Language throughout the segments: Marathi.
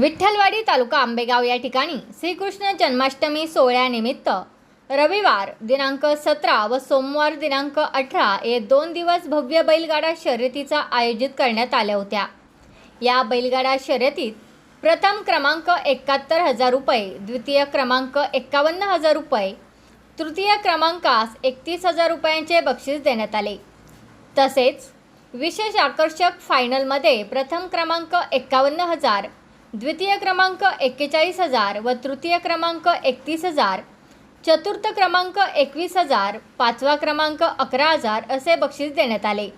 विठ्ठलवाडी तालुका आंबेगाव या ठिकाणी श्रीकृष्ण जन्माष्टमी सोहळ्यानिमित्त रविवार दिनांक सतरा व सोमवार दिनांक अठरा हे दोन दिवस भव्य बैलगाडा शर्यतीचा आयोजित करण्यात आल्या होत्या. या बैलगाडा शर्यतीत प्रथम क्रमांक एकाहत्तर हजार रुपये द्वितीय क्रमांक एक्कावन्न हजार रुपये तृतीय क्रमांकास एकतीस हजार रुपयांचे बक्षीस देण्यात आले. तसेच विशेष आकर्षक फायनलमध्ये प्रथम क्रमांक एक्कावन्न हजार द्वितीय क्रमांक एक्केचाळीस हजार व तृतीय क्रमांक एकतीस हजार चतुर्थ क्रमांक एकवीस हजार पाचवा क्रमांक अकरा हजार असे बक्षीस देण्यात आले.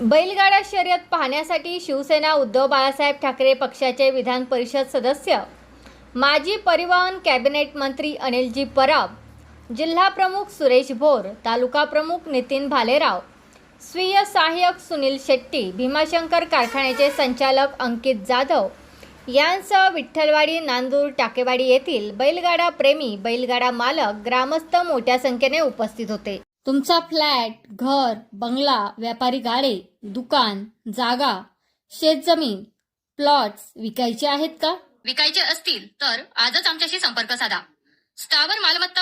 बैलगाडा शर्यत पाहण्यासाठी शिवसेना उद्धव बाळासाहेब ठाकरे पक्षाचे विधान परिषद सदस्य माजी परिवहन कॅबिनेट मंत्री अनिलजी परब जिल्हा प्रमुख सुरेश भोर तालुका प्रमुख नितीन भालेराव स्वीय सहाय्यक सुनील शेट्टी भीमाशंकर कारखान्याचे संचालक अंकित जाधव यांसह विठ्ठलवाडी नांदूर टाकेवाडी येथील बैलगाडा प्रेमी बैलगाडा मालक ग्रामस्थ मोठ्या संख्येने उपस्थित होते. तुमचा फ्लॅट घर बंगला व्यापारी गाडे दुकान जागा शेतजमीन प्लॉट्स विकायचे आहेत का? विकायचे असतील तर आजच आमच्याशी संपर्क साधा. स्थावर मालमत्ता